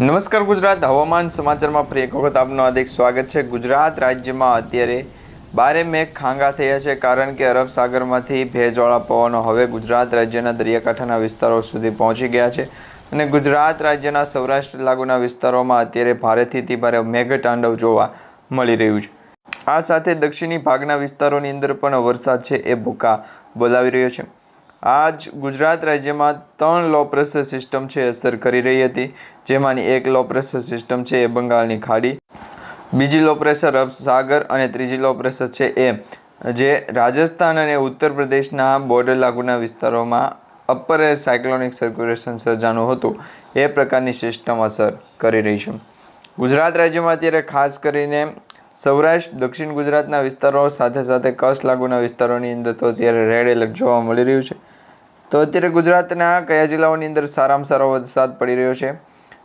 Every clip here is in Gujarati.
નમસ્કાર ગુજરાત. હવામાન સમાચારમાં ફરી એક વખત આપનું હાર્દિક સ્વાગત છે. ગુજરાત રાજ્યમાં અત્યારે બારે મેઘ ખાંગા થયા છે કારણ કે અરબ સાગરમાંથી ભેજવાળા પવનો હવે ગુજરાત રાજ્યના દરિયાકાંઠાના વિસ્તારો સુધી પહોંચી ગયા છે. અને ગુજરાત રાજ્યના સૌરાષ્ટ્ર લાગુના વિસ્તારોમાં અત્યારે ભારેથી અતિ ભારે મેઘતાંડવ જોવા મળી રહ્યું છે. આ સાથે દક્ષિણી ભાગના વિસ્તારોની અંદર પણ વરસાદ છે એ ભૂકા બોલાવી રહ્યો છે. આજ ગુજરાત રાજ્યમાં ત્રણ લો પ્રેશર સિસ્ટમ છે અસર કરી રહી હતી. જેમાંની એક લો પ્રેશર સિસ્ટમ છે એ બંગાળની ખાડી, બીજી લો પ્રેશર અપ સાગર અને ત્રીજી લો પ્રેશર છે એ જે રાજસ્થાન અને ઉત્તર પ્રદેશના બોર્ડર લાગુના વિસ્તારોમાં અપર એર સાયક્લોનિક સર્ક્યુલેશન સર્જાનું હતું. એ પ્રકારની સિસ્ટમ અસર કરી રહી છે. ગુજરાત રાજ્યમાં અત્યારે ખાસ કરીને સૌરાષ્ટ્ર, દક્ષિણ ગુજરાતના વિસ્તારો સાથે સાથે કચ્છ લાગુના વિસ્તારોની અંદર તો અત્યારે રેડ એલર્ટ જોવા મળી રહ્યું છે. તો અત્યારે ગુજરાતના કયા જિલ્લાઓની અંદર સારામાં સારો વરસાદ પડી રહ્યો છે?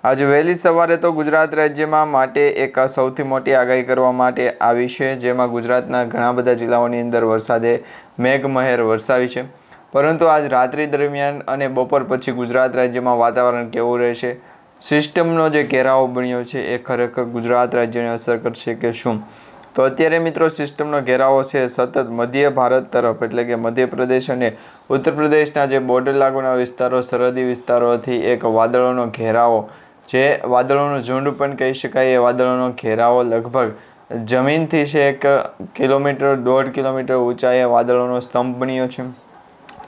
આજે વહેલી સવારે તો ગુજરાત રાજ્યમાં માટે એક સૌથી મોટી આગાહી કરવા માટે આવી છે, જેમાં ગુજરાતના ઘણા બધા જિલ્લાઓની અંદર વરસાદે મેઘમહેર વરસાવી છે. પરંતુ આજ રાત્રિ દરમિયાન અને બપોર પછી ગુજરાત રાજ્યમાં વાતાવરણ કેવું રહેશે? સિસ્ટમનો જે ઘેરાવો બન્યો છે, એ ખરેખર ગુજરાત રાજ્યને અસર કરશે કે શું? તો અત્યારે મિત્રો સિસ્ટમનો ઘેરાવો છે સતત મધ્ય ભારત તરફ, એટલે કે મધ્યપ્રદેશ અને ઉત્તર પ્રદેશના જે બોર્ડર લાગુના વિસ્તારો, સરહદી વિસ્તારોથી એક વાદળોનો ઘેરાવો. જે વાદળોનું ઝુંડ પણ કહી શકાય, એ વાદળોનો ઘેરાવો લગભગ જમીનથી છે એક કિલોમીટર, દોઢ કિલોમીટર ઊંચાઈએ વાદળોનો સ્તંભ બન્યો છે.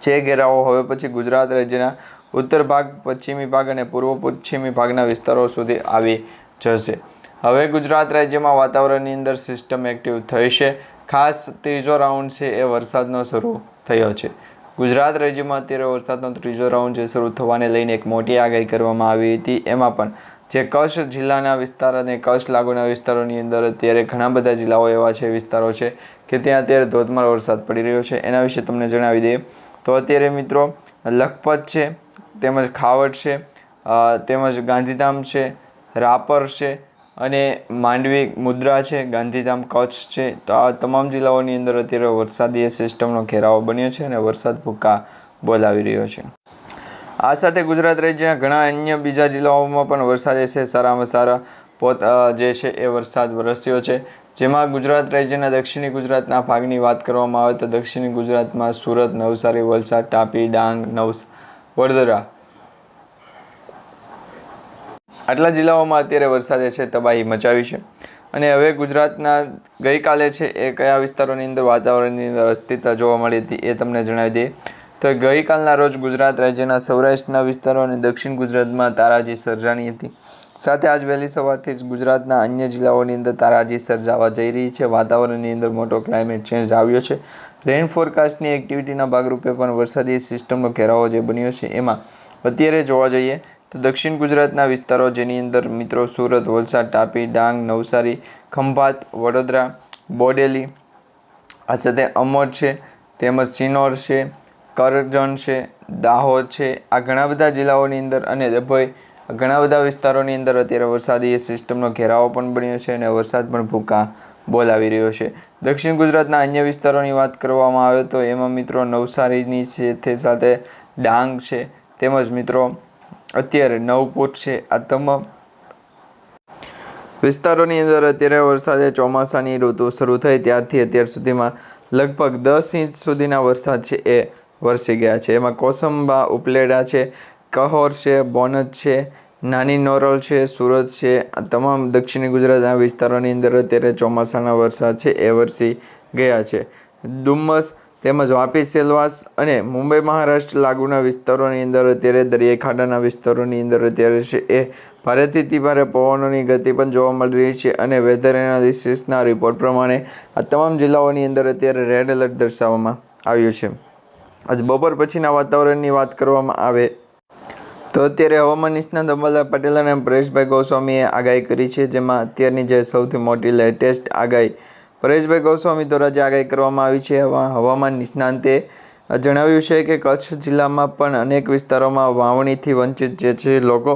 જે ઘેરાવો હવે પછી ગુજરાત રાજ્યના ઉત્તર ભાગ, પશ્ચિમી ભાગ અને પૂર્વ પશ્ચિમી ભાગના વિસ્તારો સુધી આવી જશે. હવે ગુજરાત રાજ્યમાં વાતાવરણની અંદર સિસ્ટમ એક્ટિવ થઈ છે. ખાસ ત્રીજો રાઉન્ડ છે એ વરસાદનો શરૂ થયો છે. ગુજરાત રાજ્યમાં અત્યારે વરસાદનો ત્રીજો રાઉન્ડ જે શરૂ થવાને લઈને એક મોટી આગાહી કરવામાં આવી હતી. એમાં પણ જે કચ્છ જિલ્લાના વિસ્તાર અને કચ્છ લાગુના વિસ્તારોની અંદર અત્યારે ઘણા બધા જિલ્લાઓ એવા છે, વિસ્તારો છે કે ત્યાં અત્યારે ધોધમાર વરસાદ પડી રહ્યો છે. એના વિશે તમને જણાવી દઈએ. તો અત્યારે મિત્રો લખપત છે, તેમજ ખાવડ છે તેમજ ગાંધીધામ છે, રાપર છે અને માંડવી મુદ્રા છે, ગાંધીધામ કચ્છ છે, તો આ તમામ જિલ્લાઓની અંદર અત્યારે વરસાદી સિસ્ટમનો ઘેરાવો બન્યો છે અને વરસાદ ભૂકા બોલાવી રહ્યો છે. આ સાથે ગુજરાત રાજ્યના ઘણા અન્ય બીજા જિલ્લાઓમાં પણ વરસાદ છે, સારામાં સારા પોત જે છે એ વરસાદ વરસ્યો છે. જેમાં ગુજરાત રાજ્યના દક્ષિણી ગુજરાતના ભાગની વાત કરવામાં આવે તો દક્ષિણી ગુજરાતમાં સુરત, નવસારી, વલસાડ, તાપી, ડાંગ, નવસ, વડોદરા આટલા જિલ્લાઓમાં અત્યારે વરસાદે છે, તબાહી મચાવી છે. અને હવે ગુજરાતના ગઈકાલે છે એ કયા વિસ્તારોની અંદર વાતાવરણની અંદર અસ્થિરતા જોવા મળી હતી એ તમને જણાવી દઈએ. તો ગઈકાલના રોજ ગુજરાત રાજ્યના સૌરાષ્ટ્રના વિસ્તારો અને દક્ષિણ ગુજરાતમાં તારાજી સર્જાણી હતી. સાથે આજ વહેલી સવારથી જ ગુજરાતના અન્ય જિલ્લાઓની અંદર તારાજી સર્જાવા જઈ રહી છે. વાતાવરણની અંદર મોટો ક્લાઇમેટ ચેન્જ આવ્યો છે. રેન ફોરકાસ્ટની એક્ટિવિટીના ભાગરૂપે પણ વરસાદી સિસ્ટમનો ઘેરાવો જે બન્યો છે એમાં અત્યારે જોવા જઈએ તો દક્ષિણ ગુજરાતના વિસ્તારો, જેની અંદર મિત્રો સુરત, વલસાડ, તાપી, ડાંગ, નવસારી, ખંભાત, વડોદરા, બોડેલી, આ સાથે અમર છે, તેમજ સિનોર છે, કરજણ છે, દાહોદ છે, આ ઘણા બધા જિલ્લાઓની અંદર અને ડભોઈ ઘણા બધા વિસ્તારોની અંદર અત્યારે વરસાદી સિસ્ટમનો ઘેરાવો પણ બન્યો છે અને વરસાદ પણ ભૂકા બોલાવી રહ્યો છે. દક્ષિણ ગુજરાતના અન્ય વિસ્તારોની વાત કરવામાં આવે તો એમાં મિત્રો નવસારીની સાથે સાથે ડાંગ છે, તેમજ મિત્રો અત્યારે નવપુટ છે. આ તમામ વિસ્તારોની અંદર અત્યારે વરસાદે ચોમાસાની ઋતુ શરૂ થઈ. ત્યારથી અત્યાર સુધીમાં લગભગ દસ ઇંચ સુધીના વરસાદ છે એ વરસી ગયા છે. એમાં કોસંબા ઉપલેડા છે, કહોર છે, બોનજ છે, નાની નોરલ છે, સુરત છે. આ તમામ દક્ષિણી ગુજરાતના વિસ્તારોની અંદર અત્યારે ચોમાસાના વરસાદ છે એ વરસી ગયા છે. ડુમ્મસ તેમજ વાપી, સેલવાસ અને મુંબઈ, મહારાષ્ટ્ર લાગુના વિસ્તારોની અંદર અત્યારે દરિયાઈ વિસ્તારોની અંદર અત્યારે છે. એ ભારેથી અતિ ભારે પવનોની ગતિ પણ જોવા મળી રહી છે અને વેધર એનાલિસિસના રિપોર્ટ પ્રમાણે આ તમામ જિલ્લાઓની અંદર અત્યારે રેડ એલર્ટ દર્શાવવામાં આવ્યું છે. આજ બપોર પછીના વાતાવરણની વાત કરવામાં આવે તો અત્યારે હવામાન નિષ્ણાત અંબાલા પટેલ અને પરેશભાઈ ગોસ્વામીએ આગાહી કરી છે, જેમાં અત્યારની જે સૌથી મોટી લેટેસ્ટ આગાહી પરેશભાઈ ગોસ્વામી દ્વારા જે આગાહી કરવામાં આવી છે. હવામાન નિષ્ણાંતે જણાવ્યું છે કે કચ્છ જિલ્લામાં પણ અનેક વિસ્તારોમાં વાવણીથી વંચિત જે છે લોકો,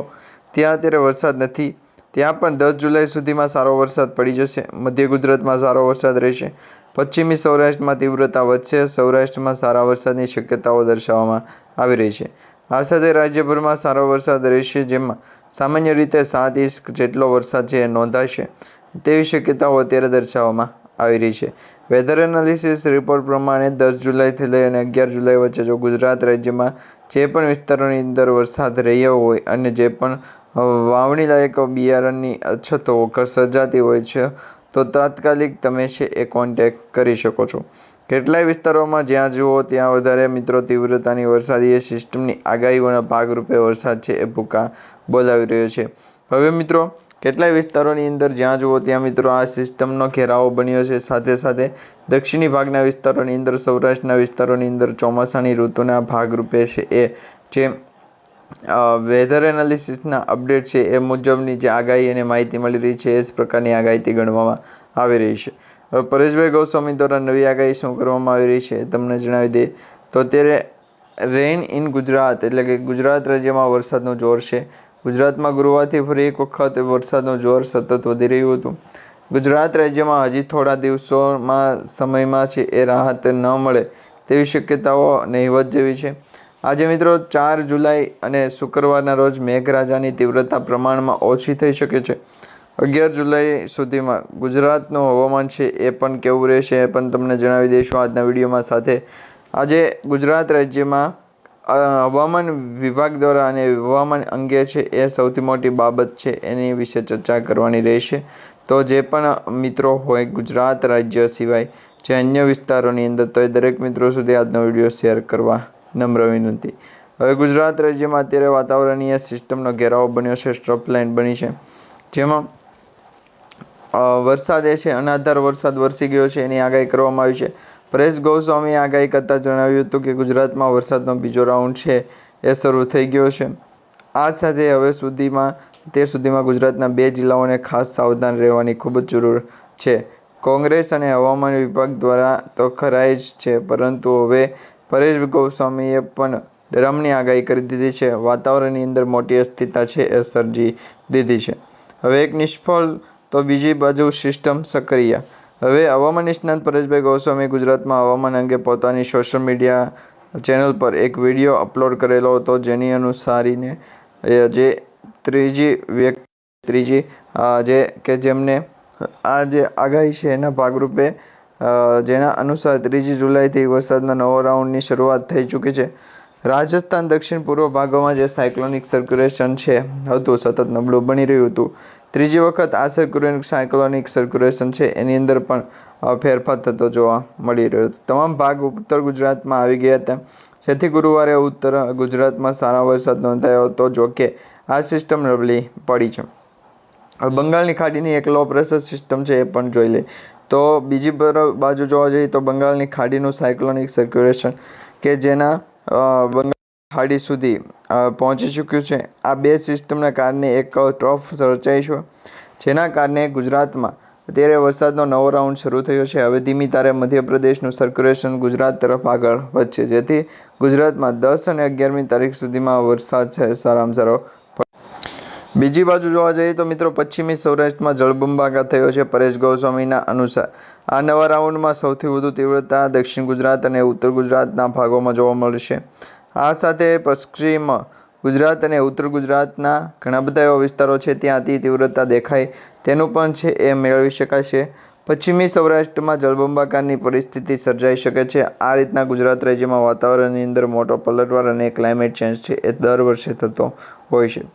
ત્યાં અત્યારે વરસાદ નથી. ત્યાં પણ દસ જુલાઈ સુધીમાં સારો વરસાદ પડી જશે. મધ્ય ગુજરાતમાં સારો વરસાદ રહેશે. પશ્ચિમી સૌરાષ્ટ્રમાં તીવ્રતા વધશે. સૌરાષ્ટ્રમાં સારા વરસાદની શક્યતાઓ દર્શાવવામાં આવી રહી છે. આ સાથે રાજ્યભરમાં સારો વરસાદ રહેશે, જેમાં સામાન્ય રીતે સાત ઇંચ જેટલો વરસાદ છે નોંધાશે તેવી શક્યતાઓ અત્યારે દર્શાવવામાં આવી રહી છે. વેધર એનાલિસિસ રિપોર્ટ પ્રમાણે દસ જુલાઈથી લઈ અને અગિયાર જુલાઈ વચ્ચે જો ગુજરાત રાજ્યમાં જે પણ વિસ્તારોની અંદર વરસાદ રહ્યો હોય અને જે પણ વાવણીલાયક વાવણી લાયક બિયારણની અછતો સર્જાતી હોય છે, તો તાત્કાલિક તમે છે એ કોન્ટેક કરી શકો છો. કેટલાય વિસ્તારોમાં જ્યાં જુઓ ત્યાં વધારે મિત્રો તીવ્રતાની વરસાદી સિસ્ટમની આગાહીઓના ભાગરૂપે વરસાદ છે એ ભૂકા બોલાવી રહ્યો છે. હવે મિત્રો કેટલાય વિસ્તારોની અંદર જ્યાં જુઓ ત્યાં મિત્રો આ સિસ્ટમનો ઘેરાવો બન્યો છે. સાથે સાથે દક્ષિણી ભાગના વિસ્તારોની અંદર, સૌરાષ્ટ્રના વિસ્તારોની અંદર ચોમાસાની ઋતુના ભાગરૂપે છે એ જે વેધર એનાલિસિસના અપડેટ છે એ મુજબની જે આગાહી અને માહિતી મળી રહી છે એ જ પ્રકારની આગાહીથી ગણવામાં આવી રહી છે. હવે પરેશભાઈ ગૌસ્વામી દ્વારા નવી આગાહી શું કરવામાં આવી રહી છે તમને જણાવી દઈએ તો અત્યારે રેઇન ઇન ગુજરાત એટલે કે ગુજરાત રાજ્યમાં વરસાદનું જોર છે. ગુજરાતમાં ગુરુવારથી ફરી એક વખત વરસાદનું જોર સતત વધી રહ્યું હતું. ગુજરાત રાજ્યમાં હજી થોડા દિવસોમાં સમયમાં છે, એ રાહત ન મળે તેવી શક્યતાઓ નહીવત જેવી છે. આજે મિત્રો ચાર જુલાઈ અને શુક્રવારના રોજ મેઘરાજાની તીવ્રતા પ્રમાણમાં ઓછી થઈ શકે છે. અગિયાર જુલાઈ સુધીમાં ગુજરાતનું હવામાન છે, એ પણ કેવું રહેશે એ પણ તમને જણાવી દઈશું આજના વિડીયોમાં સાથે. આજે ગુજરાત રાજ્યમાં હવામાન વિભાગ દ્વારા અને હવામાન અંગે છે એ સૌથી મોટી બાબત છે એની વિશે ચર્ચા કરવાની રહેશે. તો જે પણ મિત્રો હોય ગુજરાત રાજ્ય સિવાય જે અન્ય વિસ્તારોની અંદર, તો એ દરેક મિત્રો સુધી આજનો વીડિયો શેર કરવા નમ્ર વિનંતી. હવે ગુજરાત રાજ્યમાં અત્યારે વાતાવરણીય સિસ્ટમનો ઘેરાવો બન્યો છે, સ્ટ્રપ લાઇન બની છે. જેમાં વરસાદ એ છે, અનાધાર વરસાદ વરસી ગયો છે, એની આગાહી કરવામાં આવી છે. પરેશ ગોસ્વામીએ આગાહી કરતાં જણાવ્યું હતું કે ગુજરાતમાં વરસાદનો બીજો રાઉન્ડ છે, એ શરૂ થઈ ગયો છે. આ સાથે હવે સુધીમાં, તે સુધીમાં ગુજરાતના બે જિલ્લાઓને ખાસ સાવધાન રહેવાની ખૂબ જ જરૂર છે. કોંગ્રેસ અને હવામાન વિભાગ દ્વારા તો ખરાઈ જ છે, પરંતુ હવે પરેશ ગોસ્વામીએ પણ ડરમની આગાહી કરી દીધી છે. વાતાવરણની અંદર મોટી અસ્થિરતા છે, એ સર્જી દીધી છે. હવે એક નિષ્ફળ તો બીજી બાજુ સિસ્ટમ સક્રિય હવે હવામાન નિષ્ણાત પરેશભાઈ ગોસ્વામી ગુજરાતમાં હવામાન અંગે પોતાની સોશિયલ મીડિયા ચેનલ પર એક વીડિયો અપલોડ કરેલો હતો, જેની અનુસારીને જે ત્રીજી વ્યક્તિ, ત્રીજી જે કે જેમને, આ જે આગાહી છે એના ભાગરૂપે જેના અનુસાર ત્રીજી જુલાઈથી વરસાદના નવો રાઉન્ડની શરૂઆત થઈ ચૂકી છે. રાજસ્થાન દક્ષિણ પૂર્વ ભાગોમાં જે સાયક્લોનિક સર્ક્યુલેશન છે, હતું, સતત નબળું બની રહ્યું હતું. ત્રીજી વખત આ સર્ક્યુલેનિક સાયક્લોનિક સર્ક્યુલેશન છે. એની અંદર પણ ફેરફાર થતો જોવા મળી રહ્યો હતો. તમામ ભાગ ઉત્તર ગુજરાતમાં આવી ગયા હતા. જેથી ગુરુવારે ઉત્તર ગુજરાતમાં સારા વરસાદ નોંધાયો હતો જોકે આ સિસ્ટમ નબળી પડી છે. બંગાળની ખાડીની એક લો પ્રેશર સિસ્ટમ છે એ પણ જોઈ લે તો બીજી બાજુ જોવા જઈએ તો બંગાળની ખાડીનું સાયક્લોનિક સર્ક્યુલેશન કે જેના બંગાળ ખાડી સુધી પહોંચી ચૂક્યું છે. આ બે સિસ્ટમના કારણે એક ટ્રફ સર્જાઈ છે. જેના કારણે ગુજરાતમાં અત્યારે વરસાદનો નવો રાઉન્ડ શરૂ થયો છે. હવે ધીમી તારે મધ્યપ્રદેશનું સર્ક્યુલેશન ગુજરાત તરફ આગળ વધશે. જેથી ગુજરાતમાં દસ અને અગિયારમી તારીખ સુધીમાં વરસાદ છે સારામાં સારો. બીજી બાજુ જોવા જઈએ તો મિત્રો, પશ્ચિમી સૌરાષ્ટ્રમાં જળબંબાકાર થયો છે પરેશ ગોસ્વામીના અનુસાર. આ નવા રાઉન્ડમાં સૌથી વધુ તીવ્રતા દક્ષિણ ગુજરાત અને ઉત્તર ગુજરાતના ભાગોમાં જોવા મળશે. આ સાથે પશ્ચિમ ગુજરાત અને ઉત્તર ગુજરાતના ઘણા બધા એવા વિસ્તારો છે, ત્યાં અતિ તીવ્રતા દેખાય. તેનું પણ છે એ મેળવી શકાશે પશ્ચિમી સૌરાષ્ટ્રમાં જળબંબાકારની પરિસ્થિતિ સર્જાઈ શકે છે. આ રીતના ગુજરાત રાજ્યમાં વાતાવરણની અંદર મોટો પલટવાર અને ક્લાઇમેટ ચેન્જ છે એ દર વર્ષે થતો હોય છે.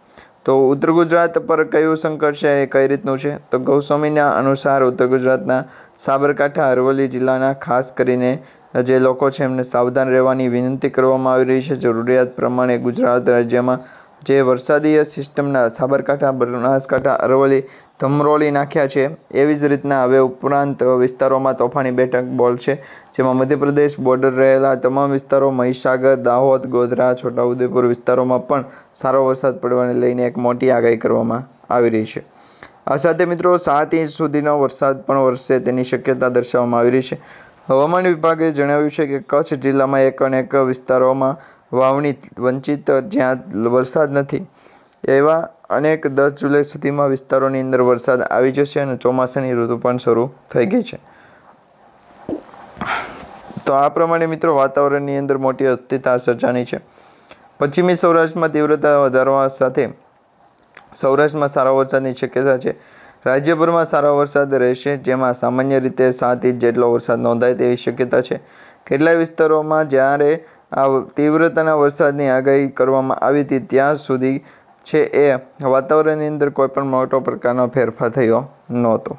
તો ઉત્તર ગુજરાત પર કયું સંકટ છે એ કઈ રીતનું છે? તો ગૌસ્વામીના અનુસાર ઉત્તર ગુજરાતના સાબરકાંઠા, અરવલ્લી જિલ્લાના ખાસ કરીને જે લોકો છે એમને સાવધાન રહેવાની વિનંતી કરવામાં આવી રહી છે. જરૂરિયાત પ્રમાણે ગુજરાત રાજ્યમાં જે વરસાદીય સિસ્ટમના સાબરકાંઠા, બનાસકાંઠા, અરવલ્લી, ધમરોલી નાખ્યા છે, એવી જ રીતના હવે ઉપરાંત વિસ્તારોમાં તોફાની બેઠક બોલ છે, જેમાં મધ્યપ્રદેશ બોર્ડર રહેલા તમામ વિસ્તારો, મહીસાગર, દાહોદ, ગોધરા, છોટાઉદેપુર વિસ્તારોમાં પણ સારો વરસાદ પડવાને લઈને એક મોટી આગાહી કરવામાં આવી રહી છે. આ સાથે મિત્રો સાત ઇંચ સુધીનો વરસાદ પણ વરસે તેની શક્યતા દર્શાવવામાં આવી રહી છે. હવામાન વિભાગે જણાવ્યું છે કે કચ્છ જિલ્લામાં એક અનેક વિસ્તારોમાં વાવણી વંચિત જ્યાં વરસાદ નથી, એવા અનેક દસ જુલાઈ સુધીમાં વિસ્તારોની અંદર વરસાદ આવી જશે અને ચોમાસાની ઋતુ પણ શરૂ થઈ ગઈ છે. તો આ પ્રમાણે મિત્રો વાતાવરણની અંદર મોટી અસ્થિરતા સર્જાની છે. પશ્ચિમી સૌરાષ્ટ્રમાં તીવ્રતા વધારવા સાથે સૌરાષ્ટ્રમાં સારા વરસાદની શક્યતા છે. રાજ્યભરમાં સારો વરસાદ રહેશે, જેમાં સામાન્ય રીતે સાત ઇંચ જેટલો વરસાદ નોંધાય તેવી શક્યતા છે. કેટલાય વિસ્તારોમાં જ્યારે આ તીવ્રતાના વરસાદની આગાહી કરવામાં આવી હતી, ત્યાં સુધી છે એ વાતાવરણની અંદર કોઈ પણ મોટો પ્રકારનો ફેરફાર થયો નહોતો.